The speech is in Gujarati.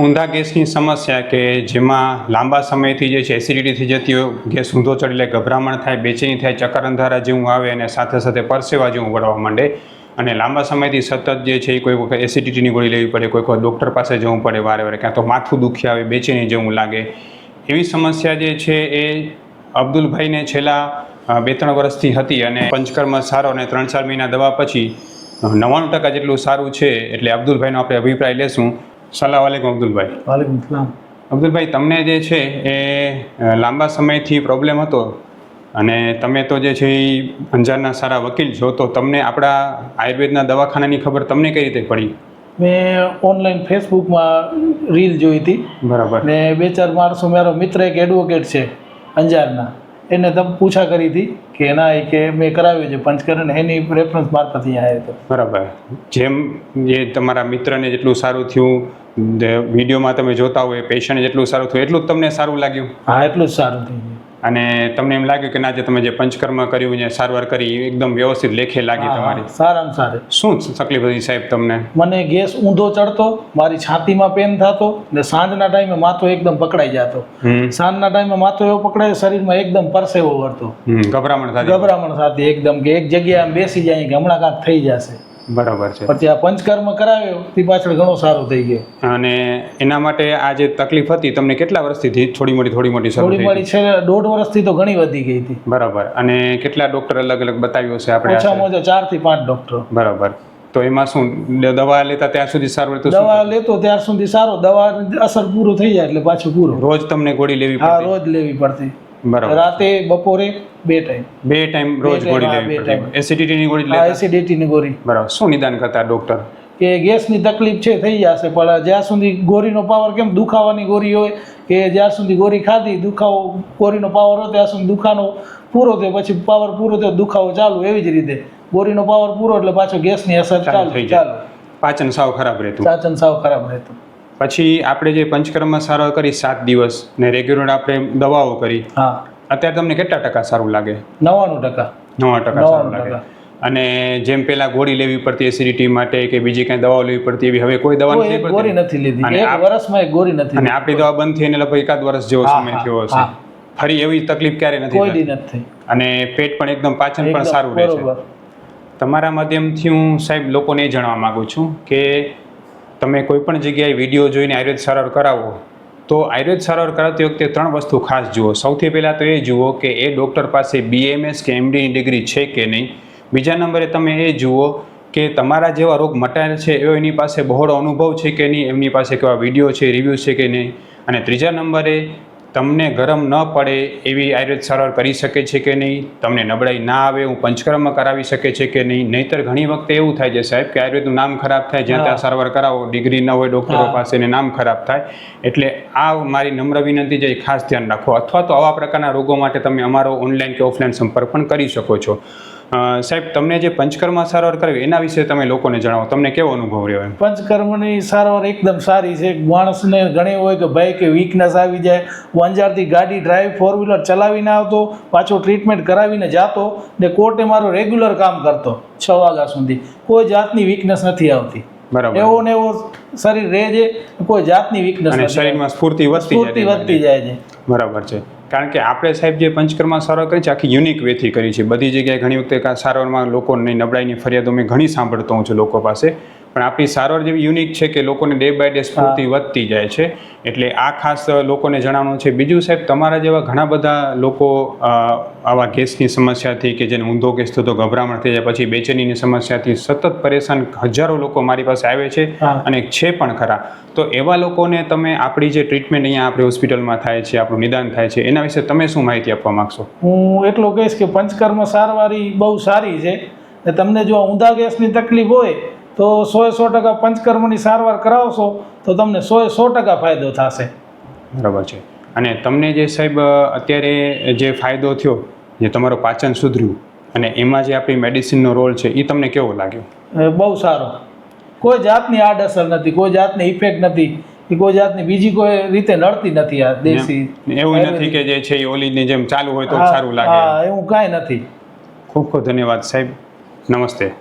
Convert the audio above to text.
ઊંધા ગેસની સમસ્યા કે જેમાં લાંબા સમયથી જે છે એસિડિટીથી જતી હોય, ગેસ ઊંધો ચડી લે ગભરામણ થાય, બેચેની થાય, ચક્કર અંધારા જેવું આવે અને સાથે સાથે પરસેવા જેવું વળવા માંડે. અને લાંબા સમયથી સતત જે છે, એ કોઈ વખત એસિડિટીની ગોળી લેવી પડે, કોઈ વખત ડૉક્ટર પાસે જવું પડે, વારે વારે ક્યાં તો માથું દુખી આવે, બેચેની જેવું લાગે. એવી સમસ્યા જે છે, એ અબ્દુલભાઈને છેલ્લા બે ત્રણ વર્ષથી હતી અને પંચકર્મ સારો અને ત્રણ ચાર મહિના દવા પછી નવ્વાણું ટકા જેટલું સારું છે, એટલે અબ્દુલભાઈનો આપણે અભિપ્રાય લેશું. સલાહ વાલેકુમ અબ્દુલભાઈ વાલેકુમ સલામ અબ્દુલભાઈ તમને જે છે એ લાંબા સમયથી પ્રોબ્લેમ હતો અને તમે તો જે છે એ અંજારના સારા વકીલ છો તો તમને આપણા આયુર્વેદના દવાખાનાની ખબર તમને કઈ રીતે પડી? મેં ઓનલાઈન ફેસબુકમાં રીલ જોઈ હતી. બરાબર. ને બે ચાર માણસો મારો મિત્ર એક એડવોકેટ છે અંજારના. એને તમે પૂછા કરી હતી કે એના એ કે મેં કરાવ્યું છે પંચકરણ એની રેફરન્સ મારફત અહીંયા આવ્યો હતો બરાબર. જેમ જે તમારા મિત્રને જેટલું સારું થયું વિડીયોમાં તમે જોતા હોય પેશન્ટને જેટલું સારું થયું એટલું જ તમને સારું લાગ્યું? હા એટલું જ સારું થઈ ગયું અને તમને એમ લાગ્યું કે ના જે તમે જે પંચકર્મ કર્યું છે સારવાર કરી એકદમ વ્યવસ્થિત લેખે લાગી તમારી. સારામાં સારી. શું તકલીફ હતી સાહેબ તમને? મને ગેસ ઊંધો ચડતો મારી છાતીમાં પેન થતો ને સાંજના ટાઈમે માથો એકદમ પકડાઈ જતો. સાંજના ટાઈમે માથો એવો પકડાય શરીરમાં એકદમ પરસેવો વળતો. ગભરામણ થતી. ગભરામણ થતી એકદમ કે એક જગ્યાએ બેસી જાય કે હમણાં કાંક થઈ જશે. બરાબર છે. પછી આ પંચકર્મ કરાવ્યો તે પાછળ ઘણો સારો થઈ ગયો. અને એના માટે આ જે તકલીફ હતી તમને કેટલા વર્ષથી થોડી મોટી થોડી મોટી થોડી મોટી છે દોઢ વર્ષથી તો ઘણી વધી ગઈ હતી. બરાબર. અને કેટલા ડોક્ટર અલગ અલગ બતાવ્યો છે આપણે? ઓછામાં ઓછા ચારથી પાંચ ડોક્ટર. બરાબર. તો એમાં શું દવા લેતા ત્યાં સુધી સારું દવા લેતો ત્યાર સુધી સારો. દવા અસર પૂરો થઈ જાય એટલે પાછું પૂરું. રોજ તમને ગોળી લેવી હા રોજ લેવી પડતી. રાતે બપોરે બે ટાઈમ બે ટાઈમ રોજ ગોળી લેવી time. એસિડિટીની ગોળી લેતા? એસિડિટીની ગોળી. બરાબર. શું નિદાન કરતા ડોક્ટર કે ગેસની તકલીફ છે થઈ જશે પણ જ્યાં સુધી ગોરીનો પાવર કેમ દુખાવાની ગોરી હોય કે જ્યાં સુધી ગોરી ખાધી દુખાવો ગોરીનો પાવર હોય ત્યાં સુધી દુખાનો પૂરો થયો પછી પાવર પૂરો થયો દુખાવો ચાલુ એવી જ રીતે. ગોરીનો પાવર પૂરો એટલે પાછો ગેસની અસર ચાલુ ચાલુ. પાચન સાવ ખરાબ રહેતું. પાચન સાવ ખરાબ રહેતું. પછી આપણે જે પંચકર્મ સારવાર કરી સાત દિવસ ને રેગ્યુલર આપણે દવાઓ કરી હા. અત્યારે તમને કેટલા ટકા સારું લાગે? નવ્વાણું ટકા. નવા ટકા સારું લાગે. અને જેમ પેલા ગોળી લેવી પડતી એસિડિટી માટે કે બીજી કઈ દવાઓ લેવી પડતી એવી હવે કોઈ દવા કોઈ નથી લીધી. એક વર્ષમાં એક ગોળી નથી અને આપણી દવા બંધ થઈ લગભગ એકાદ વર્ષ જેવો સમય થયો હશે. ફરી એવી તકલીફ ક્યારે નથી કોઈ નથી અને પેટ પણ એકદમ પાચન પણ સારું રહે છે. તમારા માધ્યમથી હું સાહેબ લોકોને એ જણાવવા માંગુ છું કે તમે કોઈપણ જગ્યાએ વીડિયો જોઈને આયુર્વેદ સારવાર કરાવો, તો આયુર્વેદ સારવાર કરાવતી વખતે ત્રણ વસ્તુ ખાસ જુઓ. સૌથી પહેલાં તો એ જુઓ કે એ ડૉક્ટર પાસે બીએમએસ કે એમડીની ડિગ્રી છે કે નહીં. બીજા નંબરે તમે એ જુઓ કે તમારા જેવા રોગ મટાયેલ છે એવો એની પાસે બહોળો અનુભવ છે કે નહીં, એમની પાસે કેવા વીડિયો છે રિવ્યૂ છે કે નહીં. અને ત્રીજા નંબરે તમને ગરમ ન પડે એવી આયુર્વેદ સારવાર કરી શકે છે કે નહીં? તમને નબળાઈ ના આવે એવું પંચકર્મ કરાવી શકે છે કે નહીં? નહીતર ઘણી વખતે એવું થાય છે સાહેબ કે આયુર્વેદનું નામ ખરાબ થાય જ્યાં ત્યાં સારવાર કરાવો ડિગ્રી ન હોય ડૉક્ટરો પાસે ને નામ ખરાબ થાય. એટલે આ મારી નમ્ર વિનંતી છે એ ખાસ ધ્યાન રાખો. અથવા તો આવા પ્રકારના રોગો માટે તમે અમારો ઓનલાઈન કે ઓફલાઈન સંપર્ક પણ કરી શકો છો. સાહેબ તમને જે પંચકર્મ સારવાર કરવી એના વિશે તમે લોકોને જણાવો. તમને કેવો અનુભવ રહ્યો એમ? પંચકર્મની સારવાર એકદમ સારી છે. માણસને ઘણી હોય કે ભાઈ કે વીકનેસ આવી જાય. હું અંજારથી ગાડી ડ્રાઈવ ફોર વ્હીલર ચલાવીને આવતો પાછો ટ્રીટમેન્ટ કરાવીને જાતો ને કોર્ટે મારો રેગ્યુલર કામ કરતો છ વાગ્યા સુધી. કોઈ જાતની વીકનેસ નથી આવતી. બરાબર. એવો ને એવો શરીર રહે છે કોઈ જાતની વીકનેસ શરીરમાં સ્ફૂર્તિ વધતી સ્ફૂર્તિ વધતી જાય છે. બરાબર છે. કારણ કે આપણે સાહેબ જે પંચકર્મા સારવાર કરી છે, આખી યુનિક વેથી કરી છે. બધી જગ્યાએ ઘણી વખતે સારવારમાં લોકોની નબળાઈની ફરિયાદો મેં ઘણી સાંભળતો હું છું લોકો પાસે. પણ આપણી સારવાર જેવી યુનિક છે કે લોકોને ડે બાય ડે સ્ફૂર્તિ વધતી જાય છે. એટલે આ ખાસ લોકોને જણાવવાનું છે. બીજું સાહેબ તમારા જેવા ઘણા બધા લોકો આવા ગેસની સમસ્યાથી કે જેને ઊંધો ગેસ થતો ગભરામણ થઈ જાય પછી બેચેનીની સમસ્યાથી સતત પરેશાન હજારો લોકો મારી પાસે આવે છે અને છે પણ ખરા. તો એવા લોકોને તમે આપણી જે ટ્રીટમેન્ટ અહીંયા આપણી હોસ્પિટલમાં થાય છે આપણું નિદાન થાય છે એના વિશે તમે શું માહિતી આપવા માગશો? હું એટલો કહીશ કે પંચકર્મ સારવારી બહુ સારી છે. તમને જો ઊંધા ગેસની તકલીફ હોય તો સો સો ટકા પંચકર્મની સારવાર કરાવશો તો તમને સો સો ટકા ફાયદો થશે. બરાબર છે. અને તમને જે સાહેબ અત્યારે જે ફાયદો થયો જે તમારો પાચન સુધર્યું અને એમાં જે આપણી મેડિસિનનો રોલ છે એ તમને કેવો લાગ્યો? બહુ સારો. કોઈ જાતની આડઅસર નથી કોઈ જાતની ઇફેક્ટ નથી કે કોઈ જાતની બીજી કોઈ રીતે નડતી નથી આ દેશી એવું નથી કે જે છે એ ઓલીની જેમ ચાલુ હોય તો સારું લાગે. હા એવું કાંઈ નથી. ખૂબ ખૂબ ધન્યવાદ સાહેબ. નમસ્તે.